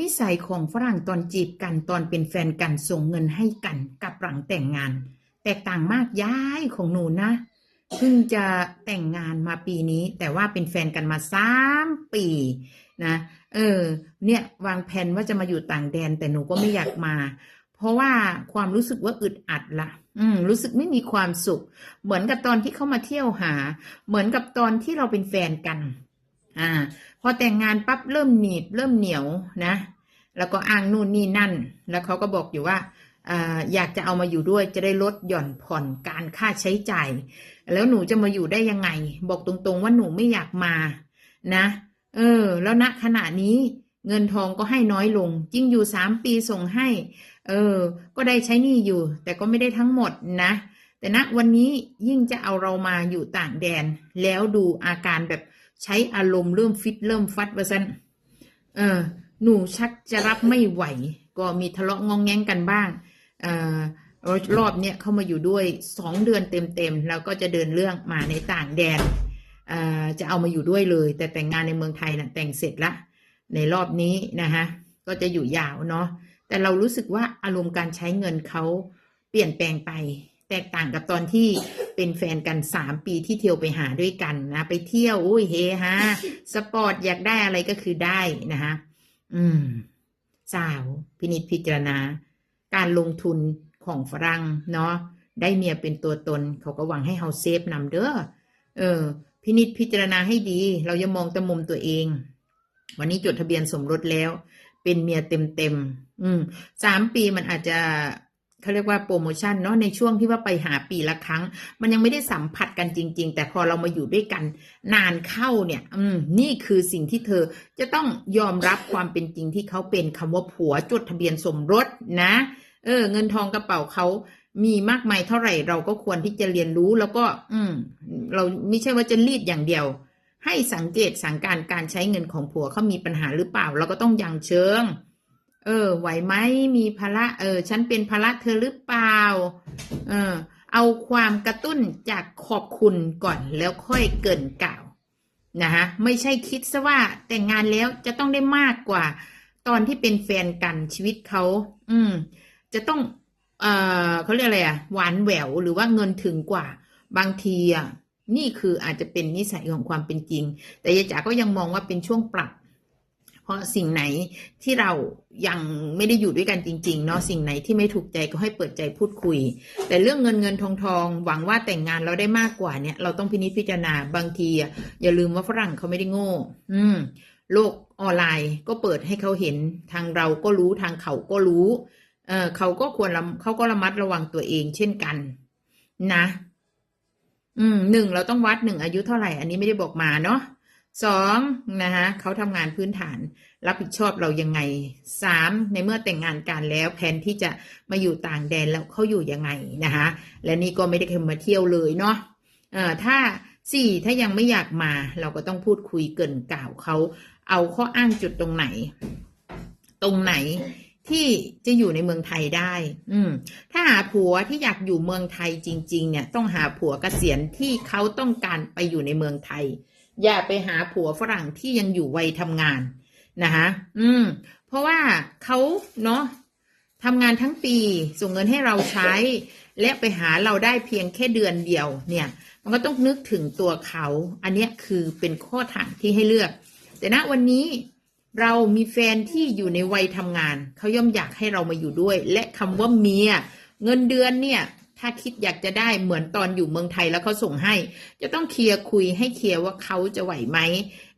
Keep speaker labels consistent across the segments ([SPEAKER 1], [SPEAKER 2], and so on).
[SPEAKER 1] นิสัยของฝรั่งตอนจีบกันตอนเป็นแฟนกันส่งเงินให้กันกับหลังแต่งงาน แตกต่างมากย้ายของหนูนะเพิ่งจะแต่งงานมาปีนี้ แต่ว่าเป็นแฟนกันมาสามปีนะเออ เนี่ยวางแผนว่าจะมาอยู่ต่างแดน แต่หนูก็ไม่อยากมา เพราะว่าความรู้สึกว่าอึดอัดละอืม รู้สึกไม่มีความสุข เหมือนกับตอนที่เขามาเที่ยวหา เหมือนกับตอนที่เราเป็นแฟนกัน อ่า พอแต่งงานปั๊บเริ่มหนีบเริ่มเหนียวนะ แล้วก็อ้างนู่นนี่นั่น แล้วเขาก็บอกอยู่ว่าอยากจะเอามาอยู่ด้วยจะได้ลดหย่อนผ่อนการค่าใช้จ่าย แล้วหนูจะมาอยู่ได้ยังไง บอกตรงๆว่าหนูไม่อยากมานะ เออ แล้วณขณะนี้เงินทองก็ให้น้อยลงจริงอยู่สามปีส่งให้ เออ ก็ได้ใช้หนี้อยู่ แต่ก็ไม่ได้ทั้งหมดนะ แต่ณวันนี้ยิ่งจะเอาเรามาอยู่ต่างแดน แล้วดูอาการแบบ ใช้อารมณ์เริ่มฟิตเริ่มฟัดว่าซันเออหนูชักจะรับไม่ไหว ก็มีทะเลาะงองแงงกันบ้างเออรอบเนี้ยเข้ามาอยู่ด้วยสองเดือนเต็มๆแล้วก็จะเดินเรื่องมาในต่างแดนเออจะเอามาอยู่ด้วยเลย แต่แต่งงานในเมืองไทยนะ่ะแต่งเสร็จละในรอบนี้นะคะก็จะอยู่ยาวเนาะแต่เรารู้สึกว่าอารมณ์การใช้เงินเขาเปลี่ยนแปลงไป แตกต่างกับตอนที่เป็นแฟนกันสามปีที่เที่ยวไปหาด้วยกันนะ ไปเที่ยวอุ้ยเฮฮาสปอร์ตอยากได้อะไรก็คือได้นะคะอืมสาวพินิจพิจารณา การลงทุนของฝรั่งเนาะได้เมียเป็นตัวตน เขาก็หวังให้เฮาเซฟนำเด้อเออ พินิจพิจารณาให้ดี เราอย่ามองแต่มุมตัวเอง วันนี้จดทะเบียนสมรสแล้ว เป็นเมียเต็มเต็มอืมสามปีมันอาจจะ เขาเรียกว่าโปรโมชั่นเนาะในช่วงที่ว่าไปหาปีละครั้ง มันยังไม่ได้สัมผัสกันจริง ๆ แต่พอเรามาอยู่ด้วยกัน นานเข้าเนี่ย อืม นี่คือสิ่งที่เธอจะต้องยอมรับความเป็นจริงที่เขาเป็นคำว่าผัวจดทะเบียนสมรสนะ เออ เงินทองกระเป๋าเขามีมากมายเท่าไหร่เราก็ควรที่จะเรียนรู้แล้วก็ อืม เราไม่ใช่ว่าจะรีดอย่างเดียว ให้สังเกตสังการการใช้เงินของผัวเขามีปัญหาหรือเปล่า เราก็ต้องยังเชิง เออ ไหวไหมมีภาระเออ ฉันเป็นภาระเธอหรือเปล่า เออ เอาความกระตุ้นจากขอบคุณก่อนแล้วค่อยเกินกล่าวนะคะไม่ใช่คิดซะว่าแต่งงานแล้วจะต้องได้มากกว่า ตอนที่เป็นแฟนกันชีวิตเขาอืม จะต้อง เอ่อเขาเรียกอะไรอะหวานแหววหรือว่าเงินถึงกว่า บางทีอะนี่คืออาจจะเป็นนิสัยของความเป็นจริง แต่ยายจ๋าก็ยังมองว่าเป็นช่วงปรับ ราะสิ่งไหนที่เรายังไม่ได้อยู่ด้วยกันจริง ๆ เนาะสิ่งไหนที่ไม่ถูกใจก็ให้เปิดใจพูดคุย แต่เรื่องเงินเงินทองทองหวังว่าแต่งงานเราได้มากกว่าเนี่ย เราต้องพินิจพิจารณาบางทีอะอย่าลืมว่าฝรั่งเขาไม่ได้โง่ อืม โลกออนไลน์ก็เปิดให้เขาเห็นทางเราก็รู้ทางเขาก็รู้ เออเขาก็ควรระเขาก็ระมัดระวังตัวเองเช่นกัน นะ อืมหนึ่งเราต้องวัดหนึ่งอายุเท่าไหร่ อันนี้ไม่ได้บอกมาเนาะ สองนะคะเขาทำงานพื้นฐาน รับผิดชอบเรายังไงสามในเมื่อแต่งงานกันแล้วแผนที่จะมาอยู่ต่างแดนแล้วเขาอยู่ยังไงนะคะและนี่ก็ไม่ได้เคยมาเที่ยวเลยเนาะเอ่อถ้าสี่ถ้ายังไม่อยากมาเราก็ต้องพูดคุยเกินกล่าวเขาเอาข้ออ้างจุดตรงไหน ตรงไหนที่จะอยู่ในเมืองไทยได้ อืม ถ้าหาผัวที่อยากอยู่เมืองไทยจริง ๆ เนี่ย ต้องหาผัวเกษียณที่เขาต้องการไปอยู่ในเมืองไทย อย่าไปหาผัวฝรั่งที่ยังอยู่วัยทำงานนะคะอืม เพราะว่าเขาเนาะทำงานทั้งปีส่งเงินให้เราใช้ และไปหาเราได้เพียงแค่เดือนเดียว เนี่ย มันก็ต้องนึกถึงตัวเขา อันนี้คือเป็นข้อถามที่ให้เลือก แต่ณวันนี้เรามีแฟนที่อยู่ในวัยทำงาน เขาย่อมอยากให้เรามาอยู่ด้วย และคำว่าเมีย เงินเดือนเนี่ย ถ้าคิดอยากจะได้เหมือนตอนอยู่เมืองไทยแล้วเขาส่งให้ จะต้องเคลียร์คุยให้เคลียร์ว่าเขาจะไหวไหม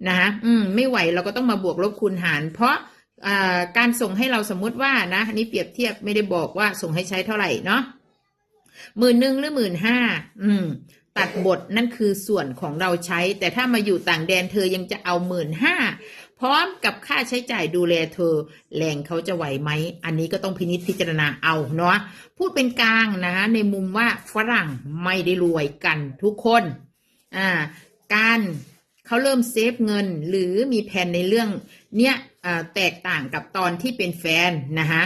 [SPEAKER 1] นะคะอืม ไม่ไหวเราก็ต้องมาบวกลบคูณหาร เพราะการส่งให้เราสมมุติว่านะนนี้เปรียบเทียบไม่ได้บอกว่าส่งให้ใช้เท่าไหร่เนาะหมื่นหนึ่งหรือหมื่นห้าอืม ตัดบทนั่นคือส่วนของเราใช้ แต่ถ้ามาอยู่ต่างแดนเธอยังจะเอาหมื่นห้า พร้อมกับค่าใช้จ่ายดูแลเธอ แรงเขาจะไหวไหม อันนี้ก็ต้องพินิจพิจารณาเอาเนาะพูดเป็นกลางนะคะในมุมว่าฝรั่งไม่ได้รวยกันทุกคนอ่าการเขาเริ่มเซฟเงินหรือมีแผนในเรื่องเนี้ยอ่าแตกต่างกับตอนที่เป็นแฟนนะคะ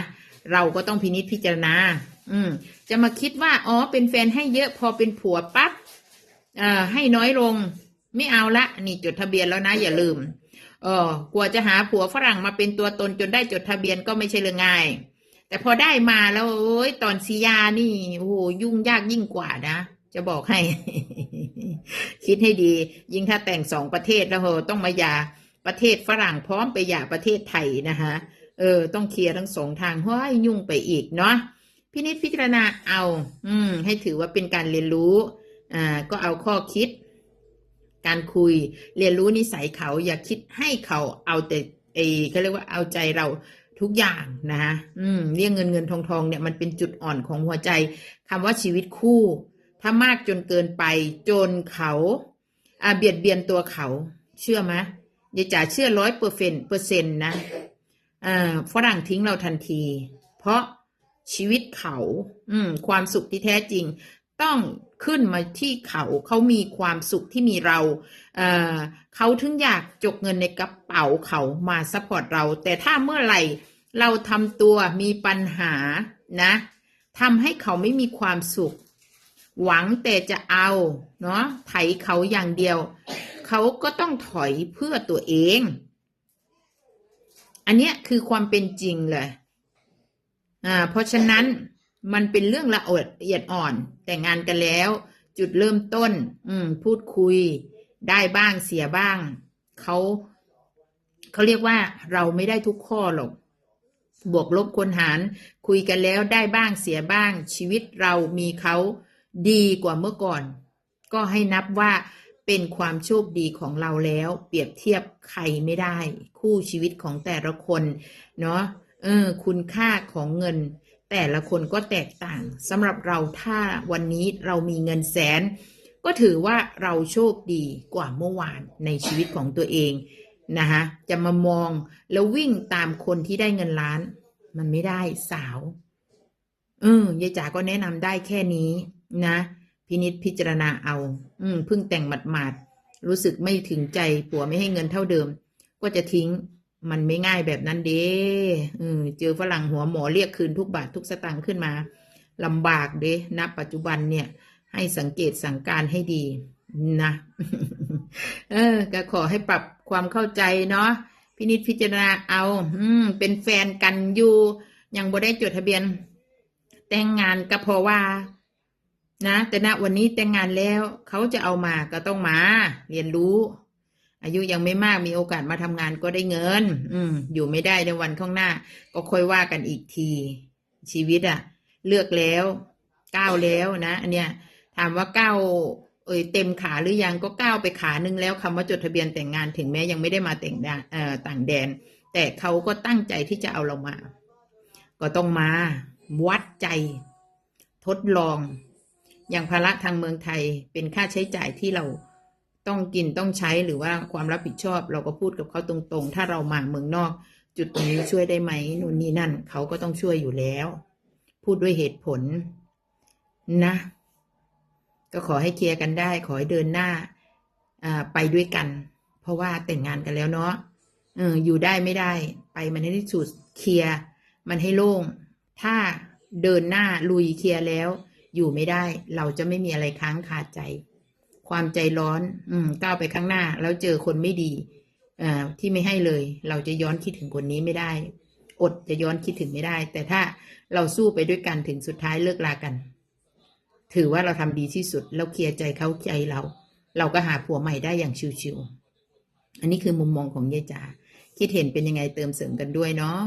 [SPEAKER 1] เราก็ต้องพินิจพิจารณา อืม จะมาคิดว่า อ๋อ เป็นแฟนให้เยอะพอเป็นผัวปั๊บอ่ให้น้อยลง ไม่เอาละ นี่จดทะเบียนแล้วนะ อย่าลืม เออกว่าจะหาผัวฝรั่งมาเป็นตัวตนจนได้จดทะเบียนก็ไม่ใช่เรื่องง่าย แต่พอได้มาแล้วโอ้ยตอนซียานี่โอ้โหยุ่งยากยิ่งกว่านะจะบอกให้ คิดให้ดี ยิ่งถ้าแต่งสองประเทศแล้วเหอะต้องมาหย่าประเทศฝรั่งพร้อมไปหย่าประเทศไทยนะคะเออ ต้องเคลียร์ทั้งสองทางเฮ้ยยุ่งไปอีกเนาะพินิจพิจารณาเอา อืม ให้ถือว่าเป็นการเรียนรู้ อ่า ก็เอาข้อคิด การคุย เรียนรู้นิสัยเขาอย่าคิดให้เขาเอาแต่เออเขาเรียกว่าเอาใจเราทุกอย่างนะคะอืมเรื่องเงินเงินทองทองเนี่ยมันเป็นจุดอ่อนของหัวใจคำว่าชีวิตคู่ ถ้ามากจนเกินไป จนเขาอาเบียดเบียนตัวเขา เชื่อไหมยายจ๋าเชื่อร้อยเปอร์เซ็นเปอร์เซ็นต์นะอ่าฝรั่งทิ้งเราทันที เพราะชีวิตเขา อืม ความสุขที่แท้จริง ต้อง ขึ้นมาที่เขาเขามีความสุขที่มีเราเเขาถึงอยากจกเงินในกระเป๋าเขามาซัพพอร์ตเรา แต่ถ้าเมื่อไหร่เราทำตัวมีปัญหานะทำให้เขาไม่มีความสุข หวังแต่จะเอาเนาะไถเขาอย่างเดียว เขาก็ต้องถอยเพื่อตัวเอง อันเนี้ยคือความเป็นจริงเลยอ่าเพราะฉะนั้น มันเป็นเรื่องละเอียดอ่อน แต่งงานกันแล้ว จุดเริ่มต้น อืม พูดคุย ได้บ้างเสียบ้างเขาเขาเรียกว่าเราไม่ได้ทุกข้อหรอก บวกลบคูณหาร คุยกันแล้วได้บ้างเสียบ้าง ชีวิตเรามีเขาดีกว่าเมื่อก่อน ก็ให้นับว่าเป็นความโชคดีของเราแล้ว เปรียบเทียบใครไม่ได้ คู่ชีวิตของแต่ละคน เนาะเออ คุณค่าของเงิน แต่ละคนก็แตกต่างสำหรับเราถ้าวันนี้เรามีเงินแสน ก็ถือว่าเราโชคดีกว่าเมื่อวานในชีวิตของตัวเองนะคะจะมามองแล้ววิ่งตามคนที่ได้เงินล้าน มันไม่ได้สาวเออยายจ๋าก็แนะนำได้แค่นี้นะ พินิษพิจารณาเอา อืมเพิ่งแต่งหมาดๆรู้สึกไม่ถึงใจผัวไม่ให้เงินเท่าเดิม ก็จะทิ้ง มันไม่ง่ายแบบนั้นเด้เจอฝรั่งหัวหมอเรียกคืนทุกบาททุกสตางค์ขึ้นมาลำบากเด้ณปัจจุบันเนี่ย ให้สังเกตสังการให้ดีนะ เออ ก็ขอให้ปรับความเข้าใจเนาะพินิจพิจารณาเอา อืม เป็นแฟนกันอยู่ ยังบ่ได้จดทะเบียน แต่งงานก็เพราะว่า นะ แต่ณวันนี้แต่งงานแล้ว เขาจะเอามาก็ต้องมา เรียนรู้ อายุยังไม่มากมีโอกาสมาทำงานก็ได้เงิน อืม อยู่ไม่ได้ในวันข้างหน้า ก็ค่อยว่ากันอีกที ชีวิตอะเลือกแล้วก้าวแล้วนะอันเนี้ยถามว่าก้าวเอ่ยเต็มขาหรือยังก็ก้าวไปขาหนึ่งแล้วคำว่าจดทะเบียนแต่งงานถึงแม้ยังไม่ได้มาแต่งดาเอ่อต่างแดน แต่เขาก็ตั้งใจที่จะเอาเรามา ก็ต้องมา วัดใจ ทดลอง อย่างภาระทางเมืองไทยเป็นค่าใช้จ่ายที่เรา ต้องกินต้องใช้หรือว่าความรับผิดชอบ เราก็พูดกับเขาตรงๆ ถ้าเรามาเมืองนอก จุดนี้ช่วยได้ไหมนู่นนี่นั่นเขาก็ต้องช่วยอยู่แล้ว พูดด้วยเหตุผลนะ ก็ขอให้เคลียร์กันได้ ขอให้เดินหน้าอ่าไปด้วยกัน เพราะว่าแต่งงานกันแล้วเนาะเอออยู่ได้ไม่ได้ ไปมันให้ที่สุดเคลียร์มันให้โล่ง ถ้าเดินหน้าลุยเคลียร์แล้ว อยู่ไม่ได้ เราจะไม่มีอะไรค้างคาใจ ความใจร้อน อืมก้าวไปข้างหน้า แล้วเจอคนไม่ดีอ่าที่ไม่ให้เลย เราจะย้อนคิดถึงคนนี้ไม่ได้ อดจะย้อนคิดถึงไม่ได้ แต่ถ้าเราสู้ไปด้วยกันถึงสุดท้ายเลิกลากัน ถือว่าเราทำดีที่สุด แล้วเคลียร์ใจเขาใจเรา เราก็หาผัวใหม่ได้อย่างชิวๆอันนี้คือมุมมองของยายจ๋าคิดเห็นเป็นยังไงเติมเสริมกันด้วยเนาะ